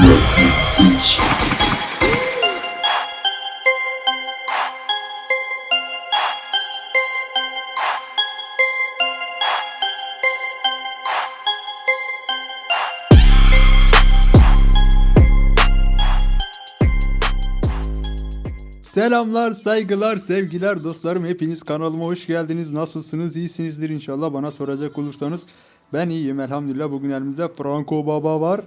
Selamlar, saygılar, sevgiler dostlarım. Hepiniz kanalıma hoş geldiniz. Nasılsınız? İyisinizdir inşallah. Bana soracak olursanız ben iyiyim elhamdülillah. Bugün elimizde Franco Baba var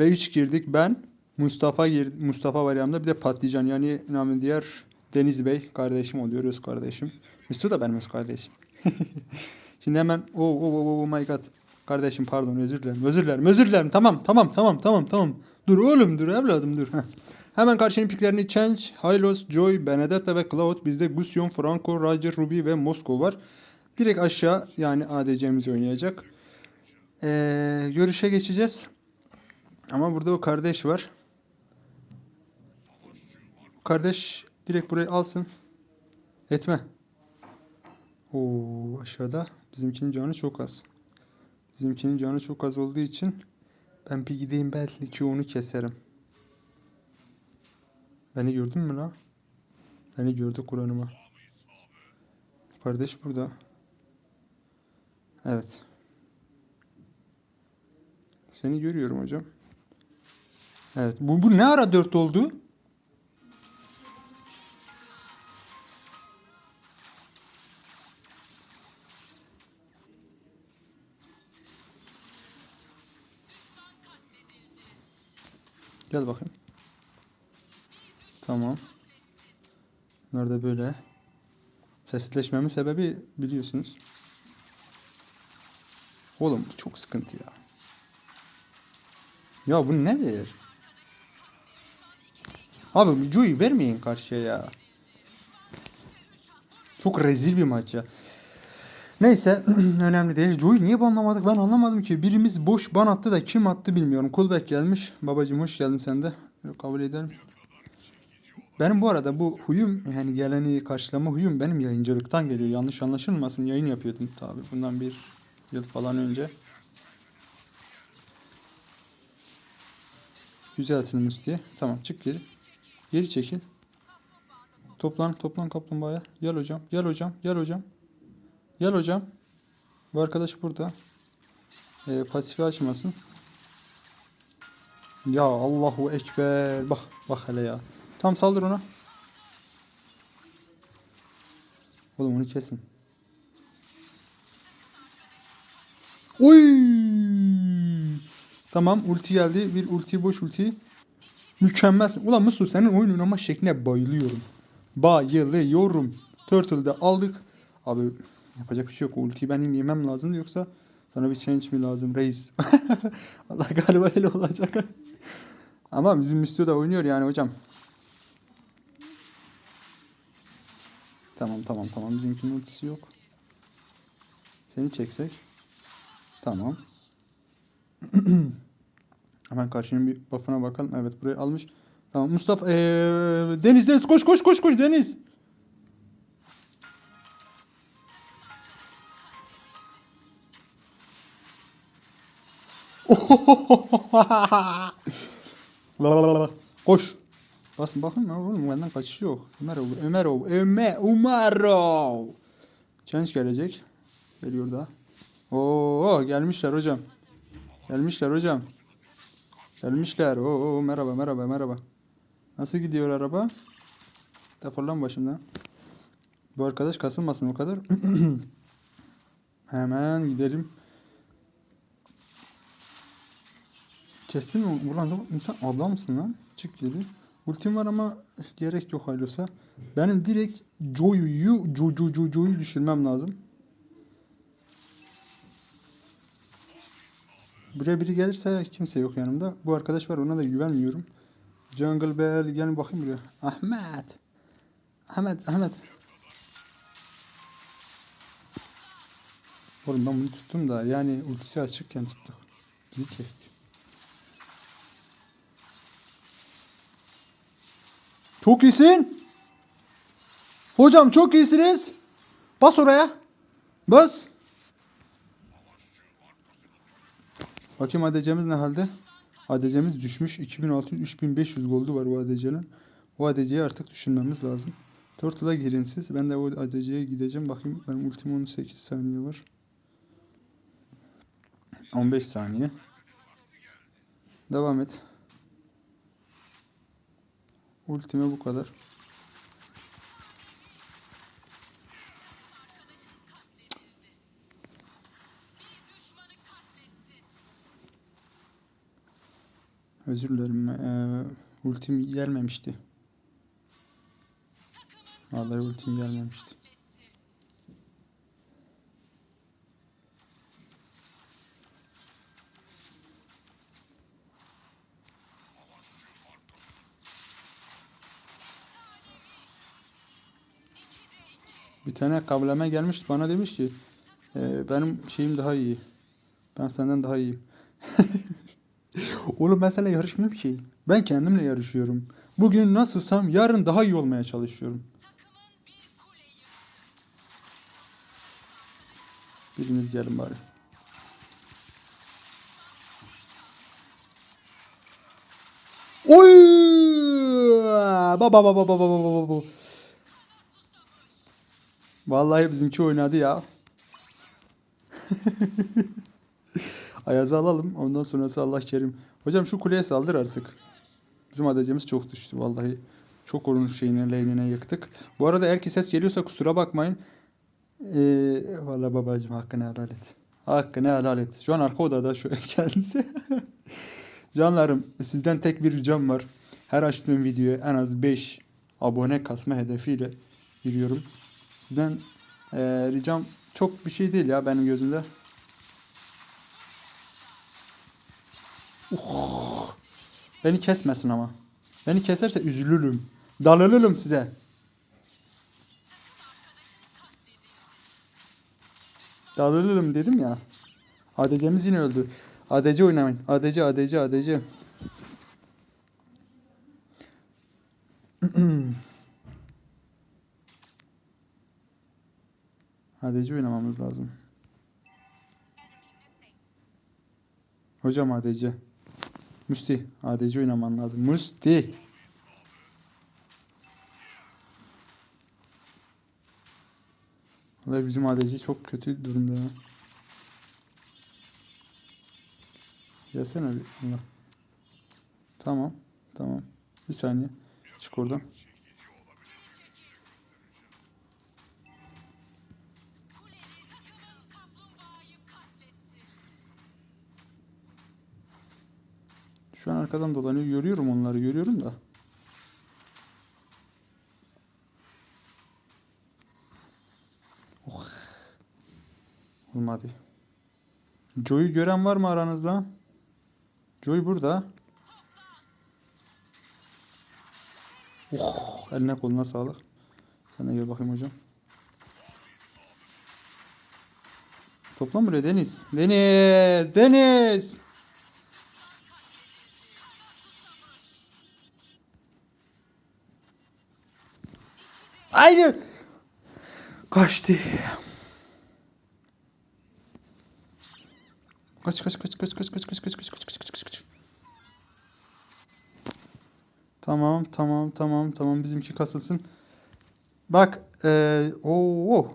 ve 3 girdik. Ben Mustafa girdi, Mustafa var yanımda. Bir de Patlıcan yani namı diğer Deniz Bey kardeşim oluyor, öz kardeşim. Müslü da benim öz kardeşim. Şimdi hemen oh, oh, oh, oh my god. Kardeşim pardon özür dilerim. Özür dilerim. Özür dilerim. Tamam tamam tamam tamam tamam. Dur oğlum dur evladım dur. Hemen karşının piklerini Change, Hylos, Joy, Benedetta ve Cloud. Bizde Gusion, Franco, Roger, Ruby ve Moskov var. Direkt aşağı yani ADC'miz oynayacak. Ee, görüşe geçeceğiz. Ama burada o kardeş var. O kardeş direkt burayı alsın. Etme. Oo aşağıda bizimkinin canı çok az. Bizimkinin canı çok az olduğu için ben bir gideyim belki ki onu keserim. Beni gördün mü la? Beni gördü Kur'an'ıma. Kardeş burada. Evet. Seni görüyorum hocam. Evet. Bu, bu ne ara dört oldu? Gel bakayım. Tamam. Bunlar da böyle. Sesleşmemin sebebi biliyorsunuz. Oğlum bu çok sıkıntı ya. Ya bu nedir? Abi bu Joy'u vermeyin karşıya ya. Çok rezil bir maç ya. Neyse önemli değil. Joy'u niye banlamadık ben anlamadım ki. Birimiz boş ban attı da kim attı bilmiyorum. Kulbek gelmiş. Babacım hoş geldin sen de. Kabul edelim. Benim bu arada bu huyum yani geleni karşılama huyum benim yayıncılıktan geliyor. Yanlış anlaşılmasın yayın yapıyordum tabi bundan bir yıl falan önce. Güzelsin Musti. Tamam çık geri. Geri çekil. Toplan toplan kaplumbağaya. Gel hocam gel hocam gel hocam. Gel hocam. Bu arkadaş burada. Ee, pasifi açmasın. Ya Allahu Ekber. Bak bak hele ya. Tam saldır ona. Oğlum onu kesin. Oy! Tamam ulti geldi. Bir ulti boş ulti. Mükemmelsin. Ulan Musu senin oyun oynama şekline bayılıyorum. Bayılıyorum. Turtle'da aldık. Abi yapacak bir şey yok. Ultiyi benim yemem lazım yoksa sana bir change mi lazım reis? Allah galiba öyle olacak. Ama bizim Müslü de oynuyor yani hocam. Tamam tamam tamam bizimkinin ultisi yok. Seni çeksek. Tamam. Hemen karşının bir buff'ına bakalım. Evet burayı almış. Tamam Mustafa ee, Deniz Deniz koş koş koş koş Deniz. koş. Basın bakın ya oğlum benden kaçış yok. Ömerov, Ömerov, Ömer, Umarov. Change gelecek. Geliyor da. Oo gelmişler hocam. Gelmişler hocam. Gelmişler. Oo merhaba merhaba merhaba. Nasıl gidiyor araba? Defol lan başımdan. Bu arkadaş kasılmasın o kadar. Hemen gidelim. Kestin mi? Ulan sen adamsın lan. Çık geri. Ultim var ama gerek yok Haylos'a. Benim direkt Joy'u Jo Jo Jo Joy'u düşürmem lazım. Buraya biri gelirse kimse yok yanımda. Bu arkadaş var ona da güvenmiyorum. Jungle Bell gel bakayım buraya. Ahmet. Ahmet Ahmet. Oğlum ben bunu tuttum da yani ultisi açıkken tuttuk. Bizi kesti. Çok iyisin. Hocam çok iyisiniz. Bas oraya. Bas. Bakayım ADC'miz ne halde? ADC'miz düşmüş. 2600-3500 goldu var o ADC'nin. O ADC'yi artık düşünmemiz lazım. Turtle'a girin siz. Ben de o ADC'ye gideceğim. Bakayım benim ultim 18 saniye var. 15 saniye. Devam et. Ultime bu kadar. Özür dilerim. Ee, ultim gelmemişti. Vallahi ultim gelmemişti. Bir tane kabileme gelmiş bana demiş ki "Ee, benim şeyim daha iyi. Ben senden daha iyiyim. Oğlum ben seninle yarışmıyorum ki. Ben kendimle yarışıyorum. Bugün nasılsam yarın daha iyi olmaya çalışıyorum. Biriniz gelin bari. Oy! Baba baba baba baba baba. Vallahi bizimki oynadı ya. Ayaz'ı alalım. Ondan sonrası Allah kerim. Hocam şu kuleye saldır artık. Bizim adacımız çok düştü vallahi. Çok onun şeyine, leynine yıktık. Bu arada eğer ki ses geliyorsa kusura bakmayın. Ee, vallahi babacığım hakkını helal et. Hakkını helal et. Şu an arka odada şu kendisi. Canlarım sizden tek bir ricam var. Her açtığım videoya en az 5 abone kasma hedefiyle giriyorum. Sizden eee, ricam çok bir şey değil ya benim gözümde. Uh, beni kesmesin ama. Beni keserse üzülürüm. Darılırım size. Darılırım dedim ya. ADC'miz yine öldü. ADC oynamayın. ADC, ADC, ADC. ADC oynamamız lazım. Hocam ADC. Musti. ADC oynaman lazım. Musti. Vallahi bizim ADC çok kötü durumda. Gelsene bir. Allah. Tamam. Tamam. Bir saniye. Çık oradan. Şu an arkadan dolanıyor. Görüyorum onları. Görüyorum da. Oh. Olmadı. Joe'yu gören var mı aranızda? Joy burada. Oh, eline koluna sağlık. Sen de gel bakayım hocam. Toplam buraya Deniz. Deniz! Deniz! Hayır! Kaçtı. Kaç kaç kaç kaç kaç kaç kaç kaç kaç kaç kaç kaç kaç. Tamam tamam tamam tamam bizimki kasılsın. Bak eee oo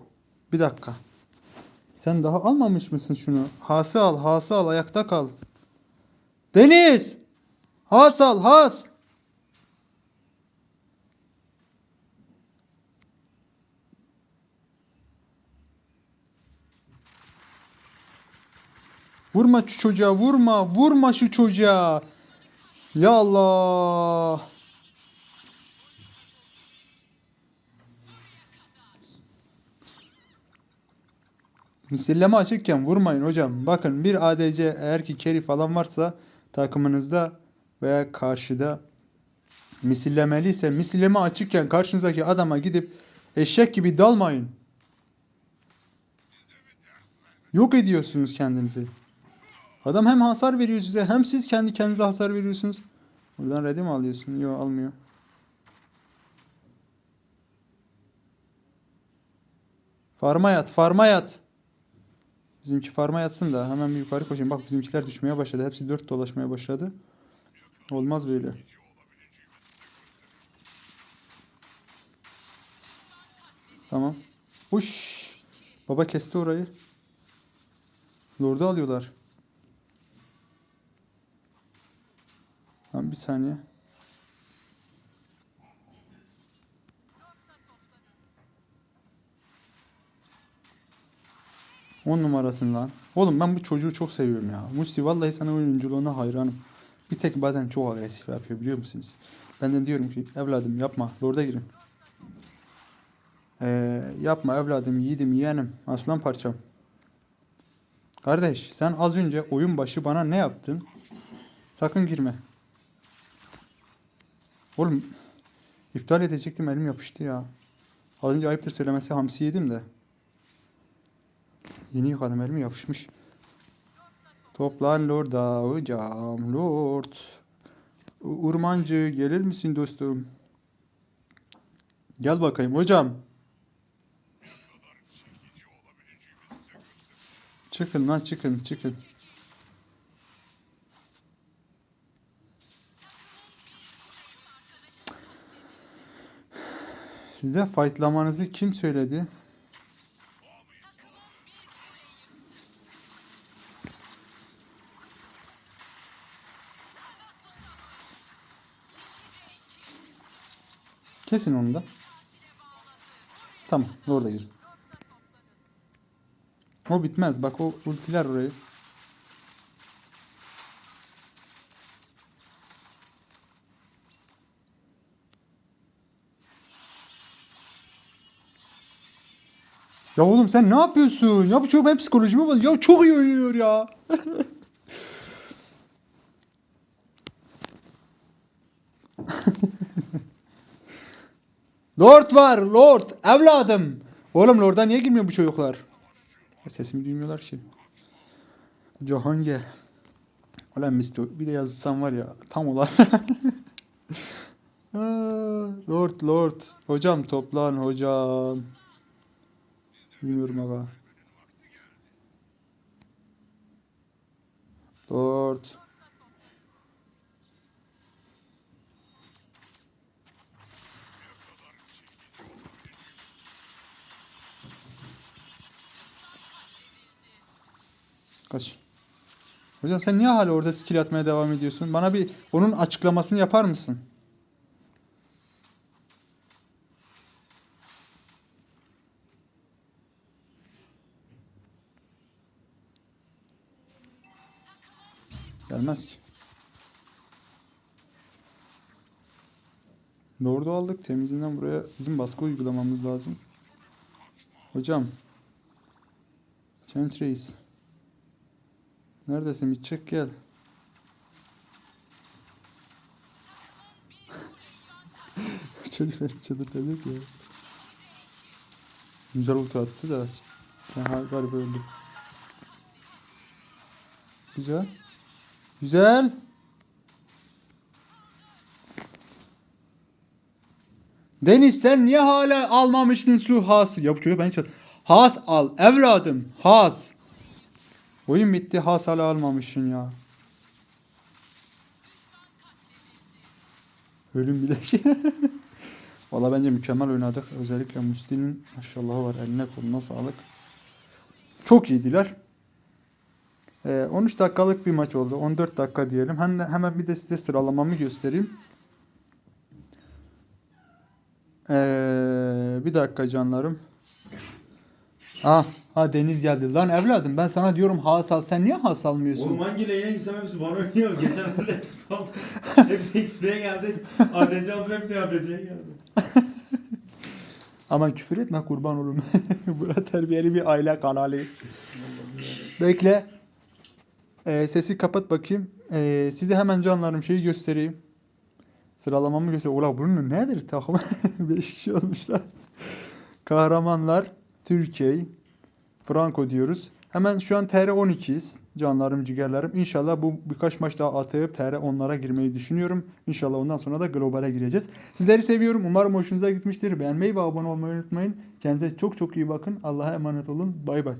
bir dakika. Sen daha almamış mısın şunu? Hası al, hası al, ayakta kal. Deniz! Has al, has! Vurma şu çocuğa, vurma, vurma şu çocuğa. Ya Allah. Misilleme açıkken vurmayın hocam. Bakın bir ADC eğer ki carry falan varsa takımınızda veya karşıda misillemeliyse misilleme açıkken karşınızdaki adama gidip eşek gibi dalmayın. Yok ediyorsunuz kendinizi. Adam hem hasar veriyor size hem siz kendi kendinize hasar veriyorsunuz. Buradan ready mi alıyorsun? Yok almıyor. Farma yat, farma yat. Bizimki farma yatsın da hemen bir yukarı koşayım. Bak bizimkiler düşmeye başladı. Hepsi dört dolaşmaya başladı. Olmaz böyle. Tamam. Uş. Baba kesti orayı. Lord'u alıyorlar. Tamam bir saniye. On numarasın lan. Oğlum ben bu çocuğu çok seviyorum ya. Musti vallahi sana oyunculuğuna hayranım. Bir tek bazen çok agresif yapıyor biliyor musunuz? Ben de diyorum ki evladım yapma. Lord'a girin. Ee, yapma evladım yiğidim yeğenim. Aslan parçam. Kardeş sen az önce oyun başı bana ne yaptın? Sakın girme. Oğlum iptal edecektim elim yapıştı ya. Az önce ayıptır söylemesi hamsi yedim de. Yeni yıkadım elim yapışmış. Toplan lorda hocam lord. Urmancı gelir misin dostum? Gel bakayım hocam. Çıkın lan çıkın çıkın. Size fightlamanızı kim söyledi? Kesin onu da. Tamam, orada gir. O bitmez. Bak o ultiler orayı. Ya oğlum sen ne yapıyorsun? Ya bu çocuk benim psikolojimi bozuyor. Ya çok iyi oynuyor ya. Lord var, Lord. Evladım. Oğlum Lord'a niye girmiyor bu çocuklar? Sesimi duymuyorlar ki. Cahangir. Ulan Misto bir de yazsam var ya tam. Aa, Lord Lord. Hocam toplan hocam. Bilmiyorum aga. Lord. Kaç. Hocam sen niye hala orada skill atmaya devam ediyorsun? Bana bir onun açıklamasını yapar mısın? Gelmez ki. Doğru aldık. Temizinden buraya bizim baskı uygulamamız lazım. Hocam. Kent Reis. Neredesin? Bir çık gel. Çocuk beni çıldırtacak ya. Güzel ulti attı da. Ben galiba öldüm. Güzel. Güzel. Deniz sen niye hala almamıştın su has? Ya bu çocuk beni çağır. Has al evladım. Has. Oyun bitti. Has hala almamışsın ya. Ölüm bile. Valla bence mükemmel oynadık. Özellikle Musti'nin maşallahı var. Eline koluna sağlık. Çok iyiydiler. Ee, 13 dakikalık bir maç oldu. 14 dakika diyelim. Hemen, hemen bir de size sıralamamı göstereyim. Ee, bir dakika canlarım. Ah, ha Deniz geldi. Lan evladım ben sana diyorum hasal. Sen niye has almıyorsun? Oğlum hangi lane'e gitsem hepsi bana oynuyor. Geçen hafta hepsi aldı. hepsi XP'ye geldi. ADC aldım hepsi ADC'ye geldi. Aman küfür etme kurban olayım. Bura terbiyeli bir aile kanalı. Bekle. Ee, sesi kapat bakayım. Ee, size hemen canlarım şeyi göstereyim. Sıralamamı göstereyim. Ulan bunun nedir takım? 5 kişi olmuşlar. Kahramanlar, Türkiye, Franco diyoruz. Hemen şu an TR 12'yiz. Canlarım, ciğerlerim. İnşallah bu birkaç maç daha atayıp TR 10'lara girmeyi düşünüyorum. İnşallah ondan sonra da globale gireceğiz. Sizleri seviyorum. Umarım hoşunuza gitmiştir. Beğenmeyi ve abone olmayı unutmayın. Kendinize çok çok iyi bakın. Allah'a emanet olun. Bay bay.